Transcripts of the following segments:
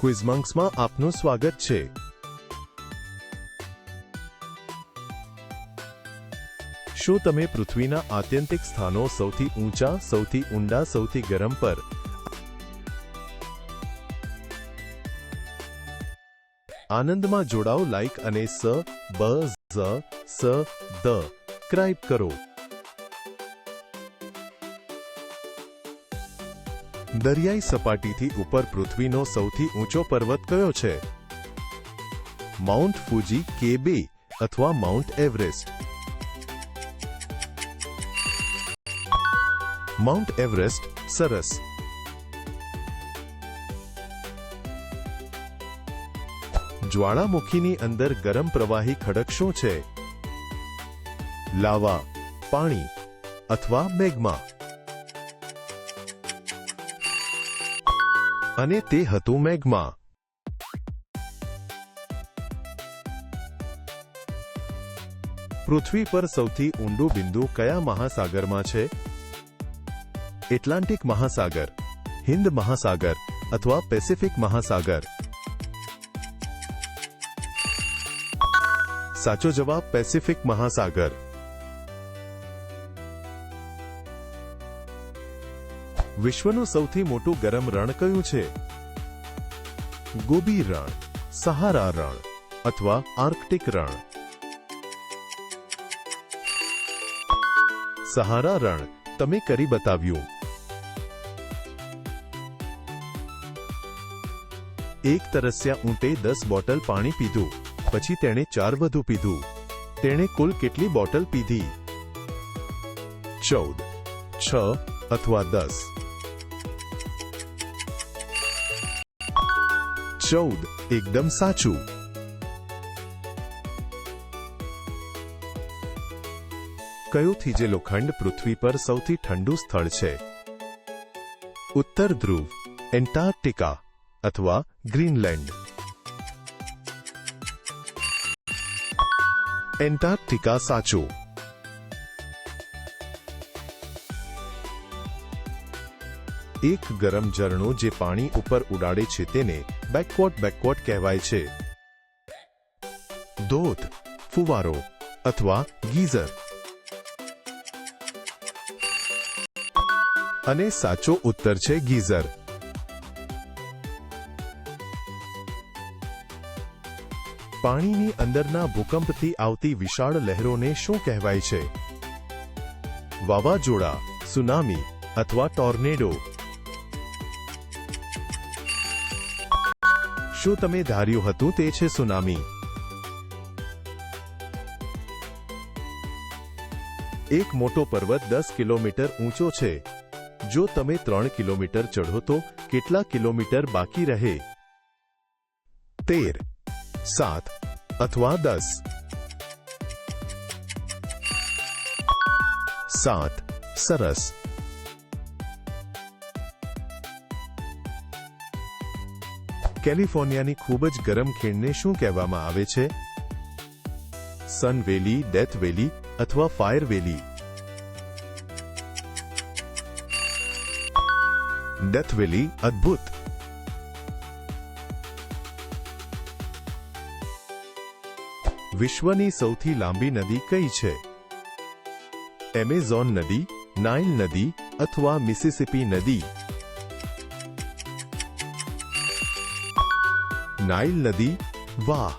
ક્વિઝમંક્સમાં આપનું સ્વાગત છે. શું તમે પૃથ્વીના આત્યંતિક સ્થાનો સૌથી ઊંચા, સૌથી ઊંડા, સૌથી ગરમ પર? આનંદમાં જોડાઓ લાઇક અને સ, બ, ઝ, સ, દ. ક્રાઇબ કરો. દરિયાઈ સપાટીથી ઉપર પૃથ્વીનો સૌથી ઊંચો પર્વત કયો છે? માઉન્ટ ફુજી કે બે અથવા માઉન્ટ એવરેસ્ટ? માઉન્ટ એવરેસ્ટ સરસ. જ્વાળામુખીની અંદર ગરમ પ્રવાહી ખડક શું છે? લાવા, પાણી અથવા મેગ્મા? અને તે હતું મેગ્મા પૃથ્વી પર સૌથી ઊંડું બિંદુ કયા મહાસાગરમાં છે? એટલાન્ટિક મહાસાગર, હિન્દ મહાસાગર અથવા પેસિફિક મહાસાગર? સાચો જવાબ, પેસિફિક મહાસાગર. વિશ્વનું સૌથી મોટું ગરમ રણ કયું છે? ગોબી રણ, સહારા રણ અથવા આર્કટિક રણ? સહારા રણ, તમે કરી બતાવ્યું. એક તરસ્યા ઊંટે દસ બોટલ પાણી પીધું, પછી તેણે ચાર વધુ પીધું. તેણે કુલ કેટલી બોટલ પીધી? ચૌદ, છ અથવા દસ? ચૌદ એકદમ સાચું. કયો જે લોખંડ પૃથ્વી પર સૌથી ઠંડુ સ્થળ છે? ઉત્તર ધ્રુવ, એન્ટાર્કટિકા અથવા ગ્રીનલેન્ડ. એન્ટાર્કટિકા સાચું. એક ગરમ ઝરણું જે પાણી ઉપર ઉડાડે છે તેને બેકવોટ બેકવોટ કહેવાય છે. ધોધ ફુવારો અથવા ગીઝર. અને સાચો ઉત્તર છે ગીઝર. પાણીની અંદરના ભૂકંપથી આવતી વિશાળ લહેરોને શું કહેવાય છે? વાવાઝોડા, સુનામી અથવા ટોર્નેડો. શું તમે ધાર્યું હતું તે છે સુનામી. એક મોટો પર્વત દસ કિલોમીટર ઊંચો છે. જો તમે ત્રણ કિલોમીટર ચઢો તો કેટલા કિલોમીટર બાકી રહે? તેર, સાત અથવા દસ. સાત, સરસ. કેલિફોર્નિયાની ખૂબ જ ગરમ ખીણને શું કહેવામાં આવે છે? સન વેલી ડેથ વેલી અથવા ફાયર વેલી ડેથ વેલી અદ્ભુત! વિશ્વની સૌથી લાંબી નદી કઈ છે? એમેઝોન નદી નાઇલ નદી અથવા મિસિસિપી નદી? નાઇલ નદી વાહ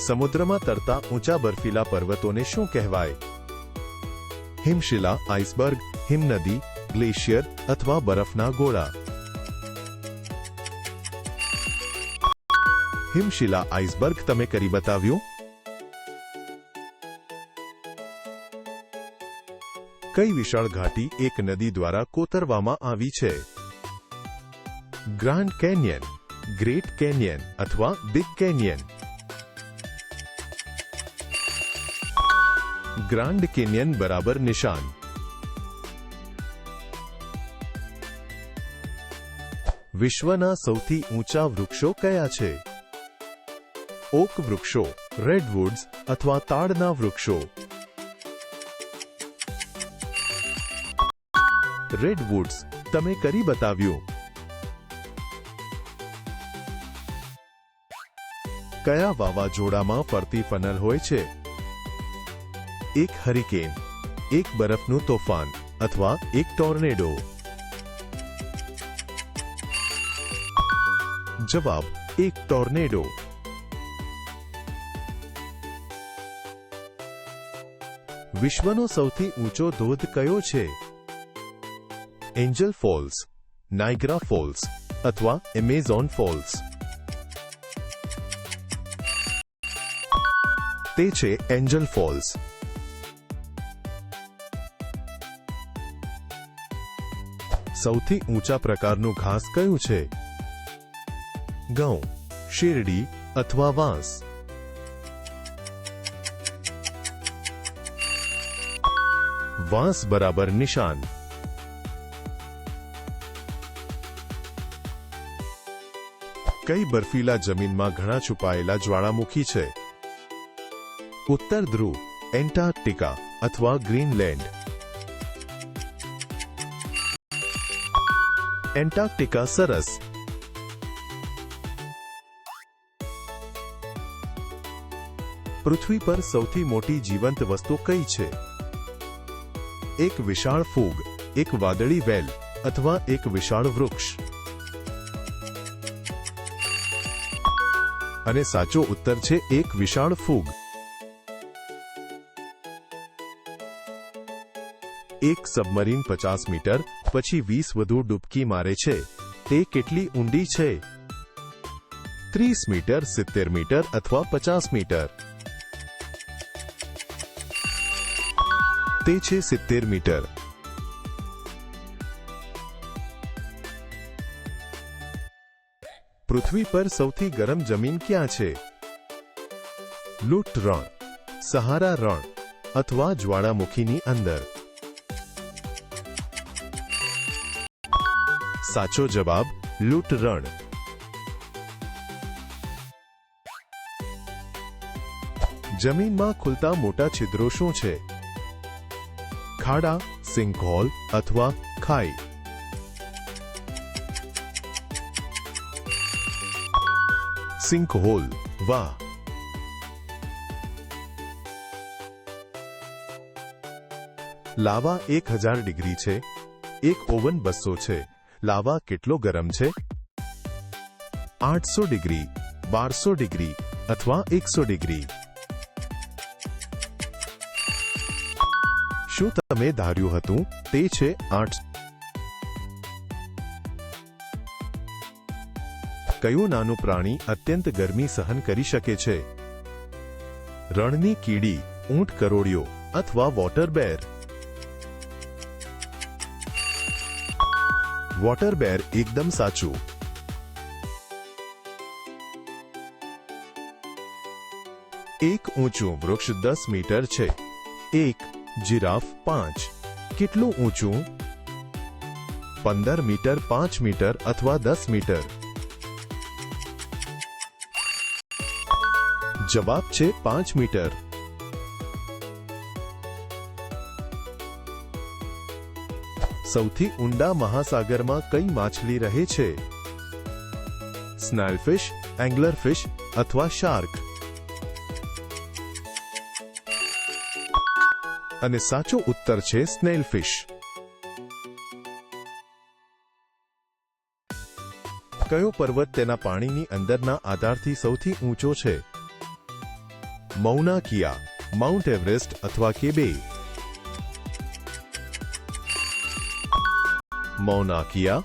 સમુદ્રમાં તરતા ઊંચા બર્ફીલા પર્વતોને શું કહેવાય હિમશિલા આઇસબર્ગ હિમનદી ગ્લેશિયર અથવા બરફના ગોળા હિમશિલા આઇસબર્ગ તમે કરી બતાવ્યું કઈ વિશાળ ઘાટી એક નદી દ્વારા કોતરવામાં આવી છે? ગ્રાન્ડ કેનિયન, ગ્રેટ કેનિયન અથવા બિગ કેનિયન? ગ્રાન્ડ કેનિયન બરાબર નિશાન. વિશ્વના સૌથી ઊંચા વૃક્ષો કયા છે? ઓક વૃક્ષો રેડવુડ્સ અથવા તાડના વૃક્ષો? રેડ વુડ્સ તમે કરી બતાવ્યું. કયા વાવાઝોડામાં ફરતી ફનલ હોય છે? એક હરિકેન, એક બરફનું તોફાન અથવા એક ટોર્નેડો. જવાબ, એક ટોર્નેડો. વિશ્વનો સૌથી ઊંચો ધોધ કયો છે? એન્જલ ફોલ્સ નાઇગ્રા ફોલ્સ અથવા એમેઝોન ફોલ્સ તે છે એન્જલ ફોલ્સ સૌથી ઊંચા પ્રકારનું ઘાસ કયું છે? ઘઉં, શેરડી અથવા વાંસ? વાંસ બરાબર નિશાન. કઈ બર્ફીલા જમીનમાં ઘણા છુપાયેલા જ્વાળામુખી છે? ઉત્તર ધ્રુવ, એન્ટાર્કટિકા અથવા ગ્રીનલેન્ડ? એન્ટાર્કટિકા સરસ. પૃથ્વી પર સૌથી મોટી જીવંત વસ્તુ કઈ છે? એક વિશાળ ફૂગ, એક વાદળી વેલ અથવા એક વિશાળ વૃક્ષ? અને સાચો ઉત્તર છે એક વિશાળ ફૂગ. એક સબમરીન પચાસ મીટર, પછી વીસ વધુ ડૂબકી મારે છે. તે કેટલી ઊંડી છે? ત્રીસ મીટર, સિત્તેર મીટર અથવા પચાસ મીટર. તે છે સિત્તેર મીટર. પૃથ્વી પર સૌથી ગરમ જમીન ક્યાં છે? લૂટ રણ, સહારા રણ અથવા જ્વાળામુખીની અંદર. સાચો જવાબ, લૂટ રણ. જમીનમાં ખુલતા મોટા છિદ્રો શું છે? ખાડા સિંકહોલ અથવા ખાઈ. સિંકહોલ વાહ લાવા એક હજાર ડિગ્રી છે. એક ઓવન બસો છે. લાવા કેટલો ગરમ છે? આઠસો ડિગ્રી, બારસો ડિગ્રી અથવા એકસો ડિગ્રી. શું તમે ધાર્યું હતું? તે છે આઠ કયું નાનું પ્રાણી અત્યંત ગરમી સહન કરી શકે છે? રણની કીડી, ઊંટ કરોડિયો અથવા વોટર બેર? વોટર બેર એકદમ સાચું. એક ઊંચું વૃક્ષ દસ મીટર છે. એક, જીરાફ પાંચ. કેટલું ઊંચું? પંદર મીટર, પાંચ મીટર અથવા દસ મીટર. જવાબ છે પાંચ મીટર. સૌથી ઊંડા મહાસાગરમાં કઈ માછલી રહે છે? સ્નેલફિશ એંગ્લરફિશ અથવા શાર્ક અને સાચો ઉત્તર છે સ્નેલફિશ કયો પર્વત તેના પાણીની અંદરના આધારથી સૌથી ઊંચો છે? મૌના કિયા, માઉન્ટ એવરેસ્ટ અથવા કેબે. મૌના કિયા,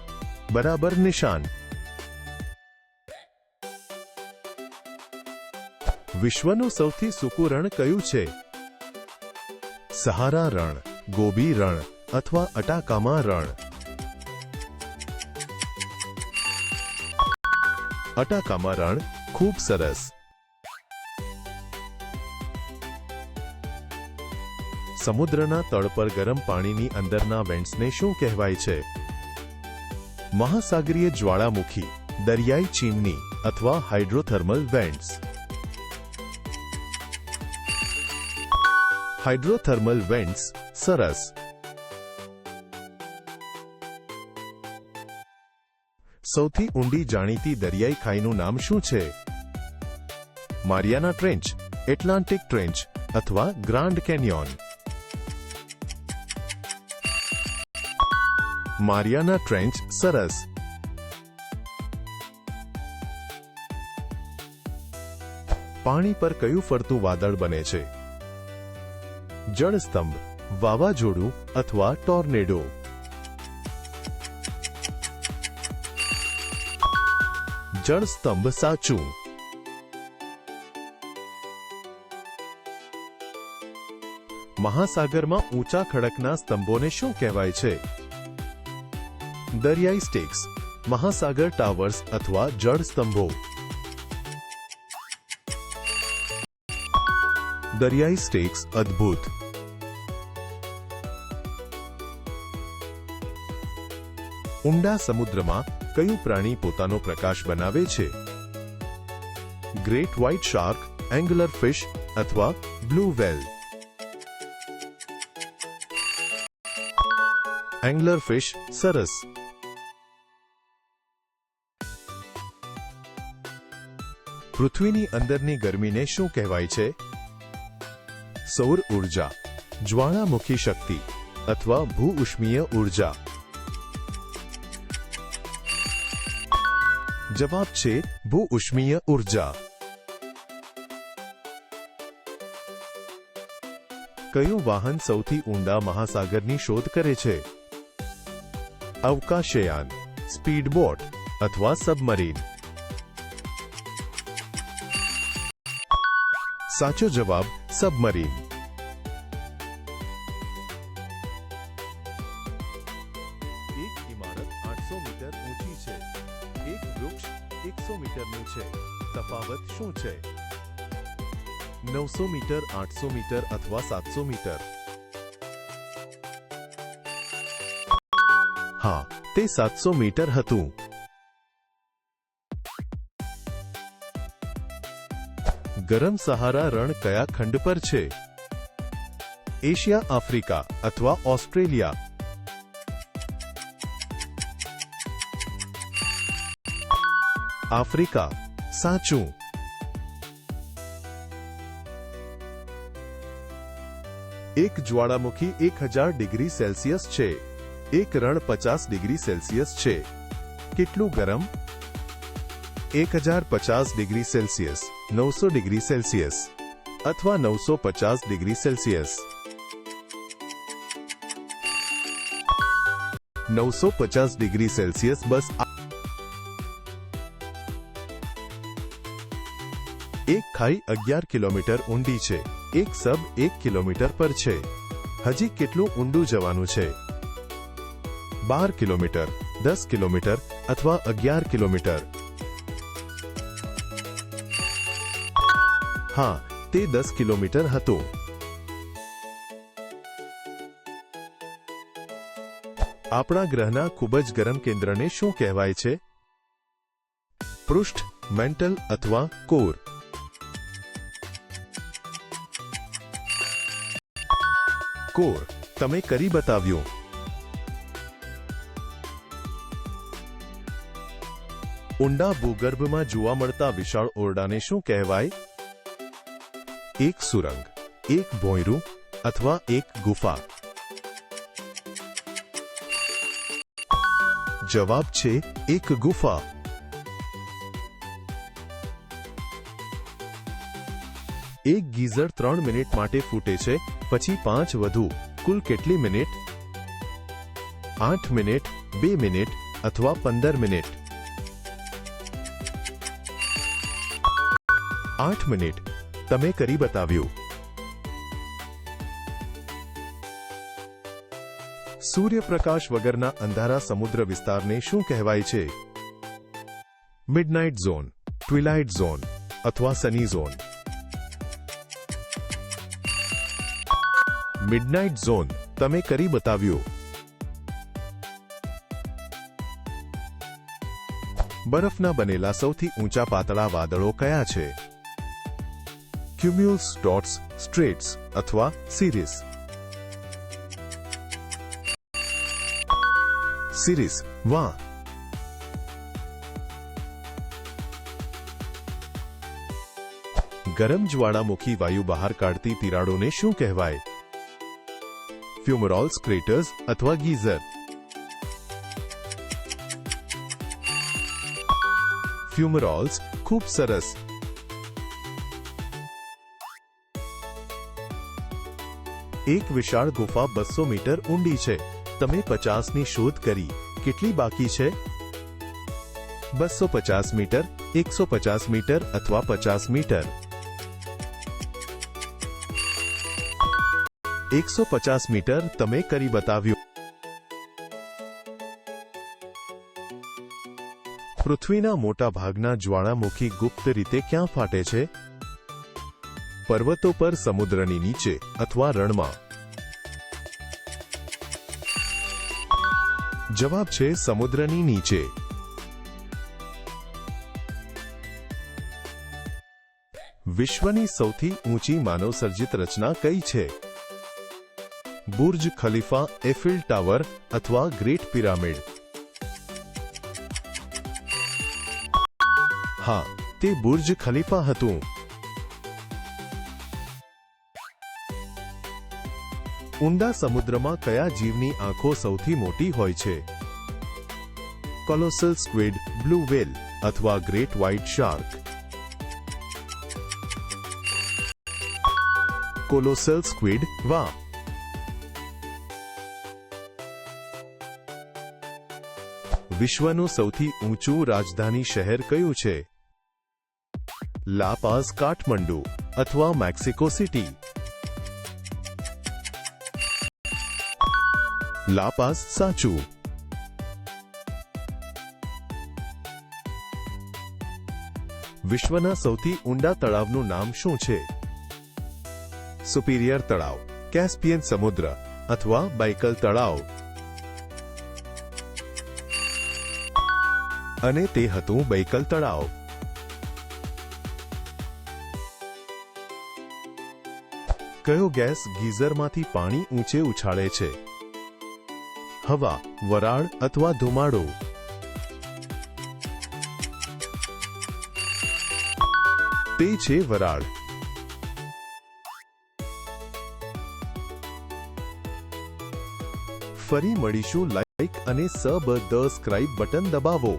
બરાબર નિશાન. વિશ્વનું સૌથી સૂકું રણ કયું છે? સહારા રણ, ગોબી રણ અથવા અટાકામા રણ. અટાકામા રણ ખૂબ સરસ. સમુદ્રના તળ પર ગરમ પાણીની અંદરના વેન્ટ્સને શું કહેવાય છે? મહાસાગરીય જ્વાળામુખી, દરિયાઈ ચીમની અથવા હાઇડ્રોથર્મલ વેન્ટ્સ. હાઇડ્રોથર્મલ વેન્ટ્સ, સરસ. સૌથી ઊંડી જાણીતી દરિયાઈ ખાઈનું નામ શું છે? મારિયાના ટ્રેન્ચ, એટલાન્ટિક ટ્રેન્ચ અથવા ગ્રાન્ડ કેન્યોન. મારિયાના ટ્રેન્ચ સરસ પાણી પર કયું ફરતું વાદળ બને છે? જળસ્તંભ, વાવાઝોડું અથવા ટોર્નેડો? જળસ્તંભ સાચું. મહાસાગરમાં ઊંચા ખડકના સ્તંભોને શું કહેવાય છે? દરિયાઈ સ્ટેક્સ મહાસાગર ટાવર્સ અથવા જળ સ્તંભો. દરિયાઈ સ્ટેક્સ અદ્ભુત. ઊંડા સમુદ્રમાં કયું પ્રાણી પોતાનો પ્રકાશ બનાવે છે? Great white shark angler fish અથવા બ્લુ વેલ એંગ્લર ફિશ સરસ પૃથ્વીની અંદરની ગરમીને શું કહેવાય છે? સૌર ઊર્જા, જ્વાળામુખી શક્તિ, અથવા ભૂઉષ્મીય ઊર્જા. જવાબ છે, ભૂઉષ્મીય ઊર્જા. કયું વાહન સૌથી ઊંડા મહાસાગરની શોધ કરે છે? અવકાશયાન, સ્પીડબોટ, અથવા સબમરીન. સાચો જવાબ સબમરીન. એક ઇમારત આઠસો મીટર ઊંચી છે. એક વૃક્ષ એકસો મીટરનું છે. તફાવત શું છે? નવસો મીટર, આઠસો મીટર અથવા સાતસો મીટર? હા, તે સાતસો મીટર હતું. ગરમ સહારા રણ કયા ખંડ પર છે? એશિયા, આફ્રિકા અથવા ઓસ્ટ્રેલિયા? આફ્રિકા, સાચું. એક જ્વાળામુખી એક હજાર ડિગ્રી સેલ્સિયસ છે. એક રણ પચાસ ડિગ્રી સેલ્સિયસ છે. કેટલું ગરમ? એક હજાર પચાસ ડિગ્રી સેલ્સિયસ, નવસો ડિગ્રી સેલ્સિયસ અથવા નવસો પચાસ ડિગ્રી સેલ્સિયસ. નવસો પચાસ ડિગ્રી સેલ્સિયસ બસ એક ખાઈ અગિયાર કિલોમીટર ઊંડી છે, એક સબ એક કિલોમીટર પર છે. હજી કેટલું ઊંડું જવાનું છે? બાર કિલોમીટર, દસ કિલોમીટર અથવા અગિયાર કિલોમીટર. હા, તે દસ કિલોમીટર હતો. આપણા ગ્રહના ખૂબ જ ગરમ કેન્દ્રને શું કહેવાય છે? પૃષ્ઠ, મેન્ટલ અથવા કોર. કોર, તમે કરી બતાવ્યું. ઊંડા ભૂગર્ભમાં જોવા મળતા વિશાળ ઓરડાને શું કહેવાય? એક સુરંગ, એક ભોંયરું અથવા એક ગુફા. જવાબ છે, એક ગુફા. એક ગીઝર ત્રણ મિનિટ માટે ફૂટે છે, પછી પાંચ વધુ. કુલ કેટલી મિનિટ? આઠ મિનિટ, બે મિનિટ અથવા પંદર મિનિટ. આઠ મિનિટ. તમે કરી બતાવ્યું. સૂર્યપ્રકાશ વગરના અંધારા સમુદ્ર વિસ્તારને શું કહેવાય છે? મિડનાઇટ ઝોન ટ્વિલાઇટ ઝોન અથવા સની ઝોન મિડનાઇટ ઝોન તમે કરી બતાવ્યું. બરફના બનેલા સૌથી ઊંચા પાતળા વાદળો કયા છે? क्यूम्यूल्स डॉट्स स्ट्रेट्स अथवा सीरीज़ सीरीज़ वाह. गरम ज्वाड़ामुखी वायु बाहर काटती तिराड़ों ने शू कहवाए? फ्यूमरॉल्स क्रेटर्स अथवा गीजर. फ्यूमरॉल्स खूब सरस. એક વિશાળ ગુફા બસો મીટર ઊંડી છે. તમે પચાસની શોધ કરી. કેટલી બાકી છે? બસો પચાસ મીટર, એકસો પચાસ મીટર અથવા પચાસ મીટર. એકસો પચાસ મીટર તમે કરી બતાવ્યું. પૃથ્વીના મોટા ભાગના જ્વાળામુખી ગુપ્ત રીતે ક્યાં ફાટે છે? પર્વતો પર સમુદ્રની નીચે અથવા રણમાં. જવાબ છે સમુદ્રની નીચે. વિશ્વની સૌથી ઊંચી માનવસર્જિત રચના કઈ છે? બુર્જ ખલીફા, એફિલ ટાવર અથવા ગ્રેટ પિરામિડ? હા, તે બુર્જ ખલીફા હતું. ઊંડા સમુદ્રમાં કયા જીવની આંખો સૌથી મોટી હોય છે? કોલોસલ સ્ક્વિડ બ્લુ વેલ અથવા great white shark colossal squid વા વિશ્વનું સૌથી ઊંચું રાજધાની શહેર કયું છે? લાપાસ કાઠમંડુ અથવા મેક્સિકો સિટી લાપાઝ સાચું. વિશ્વના સૌથી ઊંડા તળાવનું નામ શું છે? સુપિરિયર તળાવ, કેસ્પિયન સમુદ્ર અથવા બાઇકલ તળાવ. અને તે હતું બૈકલ તળાવ. કયો ગેસ ગીઝરમાંથી પાણી ઊંચે ઉછાળે છે? હવા, વરાળ અથવા ધુમાડો. તે છે વરાળ. ફરી મળીશું લાઈક અને સબ ધ સ્ક્રાઇબ બટન દબાવો.